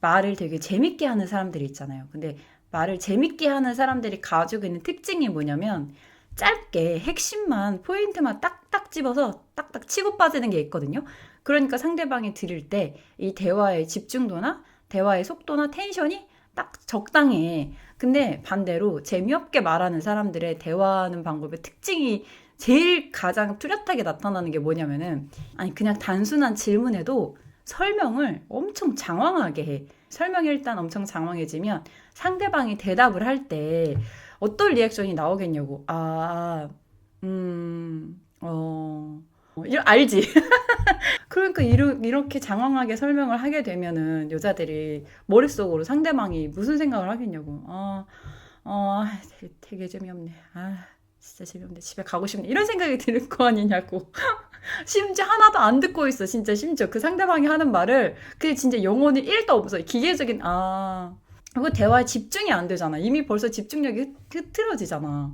말을 되게 재밌게 하는 사람들이 있잖아요. 근데 말을 재밌게 하는 사람들이 가지고 있는 특징이 뭐냐면 짧게 핵심만 포인트만 딱딱 집어서 딱딱 치고 빠지는 게 있거든요. 그러니까 상대방이 들을 때 이 대화의 집중도나 대화의 속도나 텐션이 딱 적당해. 근데 반대로 재미없게 말하는 사람들의 대화하는 방법의 특징이 제일 가장 뚜렷하게 나타나는 게 뭐냐면은 아니 그냥 단순한 질문에도 설명을 엄청 장황하게 해. 설명이 일단 엄청 장황해지면 상대방이 대답을 할 때 어떤 리액션이 나오겠냐고. 아, 음, 어, 어, 이거 알지? 그러니까 이러, 이렇게 장황하게 설명을 하게 되면은 여자들이 머릿속으로 상대방이 무슨 생각을 하겠냐고. 아, 어, 되게, 되게 재미없네. 아, 진짜 재미없네. 집에 가고 싶네. 이런 생각이 들거 아니냐고. 심지어 하나도 안 듣고 있어. 진짜 심지어 그 상대방이 하는 말을 그게 진짜 영혼이 1도 없어. 기계적인 아. 그거 대화에 집중이 안 되잖아. 이미 벌써 집중력이 흐- 흐트러지잖아.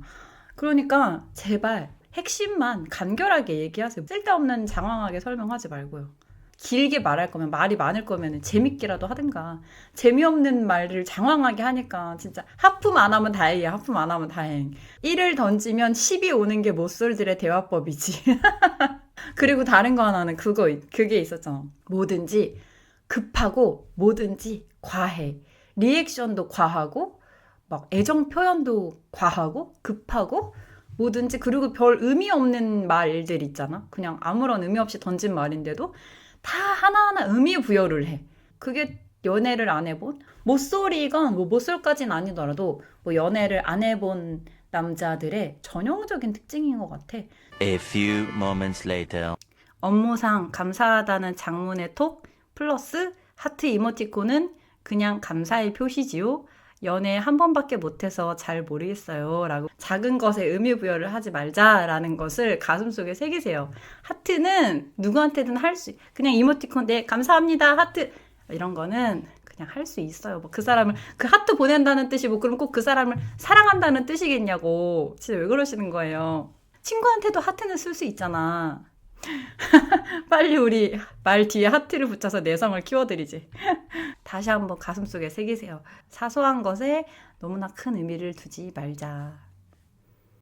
그러니까 제발 핵심만 간결하게 얘기하세요. 쓸데없는 장황하게 설명하지 말고요. 길게 말할 거면 말이 많을 거면 재밌게라도 하든가 재미없는 말을 장황하게 하니까 진짜 하품 안 하면 다행이야 하품 안 하면 다행 1을 던지면 10이 오는 게 모쏠들의 대화법이지 그리고 다른 거 하나는 그거 그게 있었잖아 뭐든지 급하고 뭐든지 과해 리액션도 과하고 막 애정 표현도 과하고 급하고 뭐든지 그리고 별 의미 없는 말들 있잖아. 그냥 아무런 의미 없이 던진 말인데도 다 하나하나 의미 부여를 해. 그게 연애를 안 해본 모쏠이건 뭐 모쏠까지는 아니더라도 뭐 연애를 안 해본 남자들의 전형적인 특징인 것 같아. A few moments later. 업무상 감사하다는 장문의 톡 플러스 하트 이모티콘은 그냥 감사의 표시지요. 연애 한 번밖에 못해서 잘 모르겠어요. 라고 작은 것에 의미 부여를 하지 말자라는 것을 가슴속에 새기세요. 하트는 누구한테든 할 수, 그냥 이모티콘, 네, 감사합니다. 하트. 이런 거는 그냥 할 수 있어요. 뭐 그 사람을, 그 하트 보낸다는 뜻이 뭐 그럼 꼭 그 사람을 사랑한다는 뜻이겠냐고. 진짜 왜 그러시는 거예요. 친구한테도 하트는 쓸 수 있잖아. 빨리 우리 말 뒤에 하트를 붙여서 내성을 키워드리지. 다시 한번 가슴속에 새기세요. 사소한 것에 너무나 큰 의미를 두지 말자.